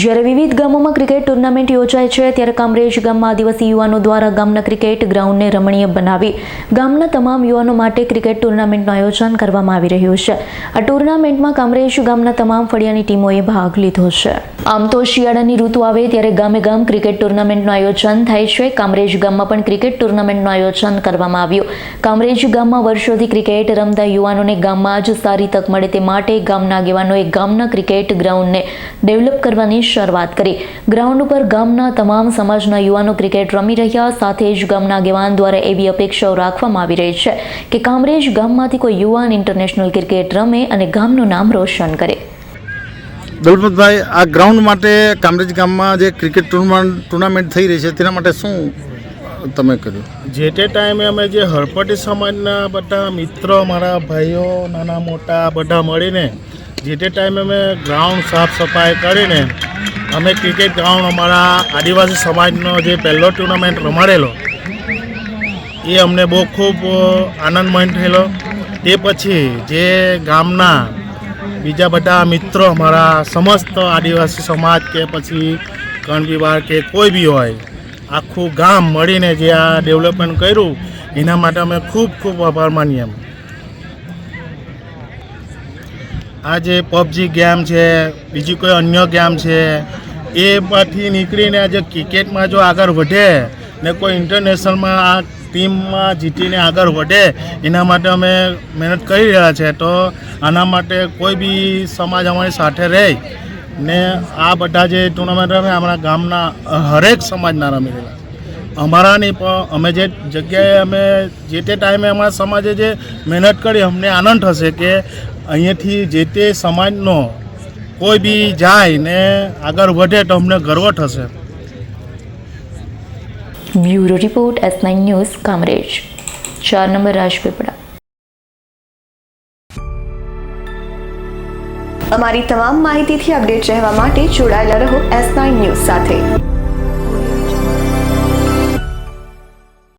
જ્યારે વિવિધ ગામોમાં ક્રિકેટ ટુર્નામેન્ટ યોજાય છે, ત્યારે કામરેજ ગામમાં આદિવાસી યુવાનો દ્વારા ગામના ક્રિકેટ ગ્રાઉન્ડને રમણીય બનાવી ગામના તમામ યુવાનો માટે ક્રિકેટ ટુર્નામેન્ટનું આયોજન કરવામાં આવી રહ્યું છે. આ ટુર્નામેન્ટમાં કામરેજ ગામના તમામ ફળિયાની ટીમોએ ભાગ લીધો છે. આમ તો શિયાળાની ઋતુ આવે ત્યારે ગામે ગામ ક્રિકેટ ટુર્નામેન્ટનું આયોજન થાય છે. કામરેજ ગામમાં પણ ક્રિકેટ ટુર્નામેન્ટનું આયોજન કરવામાં આવ્યું. કામરેજ ગામમાં વર્ષોથી ક્રિકેટ રમતા યુવાનોને ગામમાં જ સારી તક મળે તે માટે ગામના આગેવાનોએ ગામના ક્રિકેટ ગ્રાઉન્ડને ડેવલપ કરવાની શરૂઆત કરી. ગ્રાઉન્ડ ઉપર ગામના તમામ સમાજના યુવાનો ક્રિકેટ રમી રહ્યા સાથે જ ગામના આગેવાન દ્વારા એવી અપેક્ષાઓ રાખવામાં આવી રહી છે કે કામરેજ ગામમાંથી કોઈ યુવાન ઇન્ટરનેશનલ ક્રિકેટ રમે અને ગામનું નામ રોશન કરે. દલપતભાઈ આ ગ્રાઉન્ડ માટે કામરેજ ગામમાં જે ક્રિકેટ ટુર્નામેન્ટ ટુર્નામેન્ટ થઈ રહી છે તેના માટે શું તમે કર્યું? જે તે ટાઈમે અમે જે હળપટી સમાજના બધા મિત્રો મારા ભાઈઓ નાના મોટા બધા મળીને જે તે ટાઈમે અમે ગ્રાઉન્ડ સાફ સફાઈ કરીને અમે ક્રિકેટ ગ્રાઉન્ડ અમારા આદિવાસી સમાજનો જે પહેલો ટુર્નામેન્ટ રમાડેલો, એ અમને બહુ ખૂબ આનંદમય થયેલો. તે પછી જે ગામના બીજા બધા મિત્રો અમારા સમસ્ત આદિવાસી સમાજ કે પછી કણ વિભાગ કે કોઈ બી હોય, આખું ગામ મળીને જે આ ડેવલપમેન્ટ કર્યું, એના માટે અમે ખૂબ ખૂબ આભાર માનીએ એમ. આ જે પબજી ગેમ છે, બીજી કોઈ અન્ય ગેમ છે એ પરથી નીકળીને આજે ક્રિકેટમાં જો આગળ વધે ને કોઈ ઇન્ટરનેશનલમાં આ ટીમમાં જીતીને આગળ વધે, એના માટે અમે મહેનત કરી રહ્યા છે. તો આના માટે કોઈ બી સમાજ અમારી સાથે રહે ને આ બધા જે ટુર્નામેન્ટ રમે, અમારા ગામના હરેક સમાજના રમી રહ્યા. અમારા નહીં, પણ અમે જે જગ્યાએ અમે જે તે ટાઈમે અમારા સમાજે જે મહેનત કરી, અમને આનંદ થશે કે અહીંયાથી જે તે સમાજનો કોઈ બી જાય ને આગળ વધે તો અમને ગર્વ થશે. Bureau report S nine news Kamrej. ચાર નંબર રાજપીપળા. અમારી તમામ માહિતીથી અપડેટ રહેવા માટે જોડાયેલા રહો એસ નાઇન ન્યૂઝ સાથે.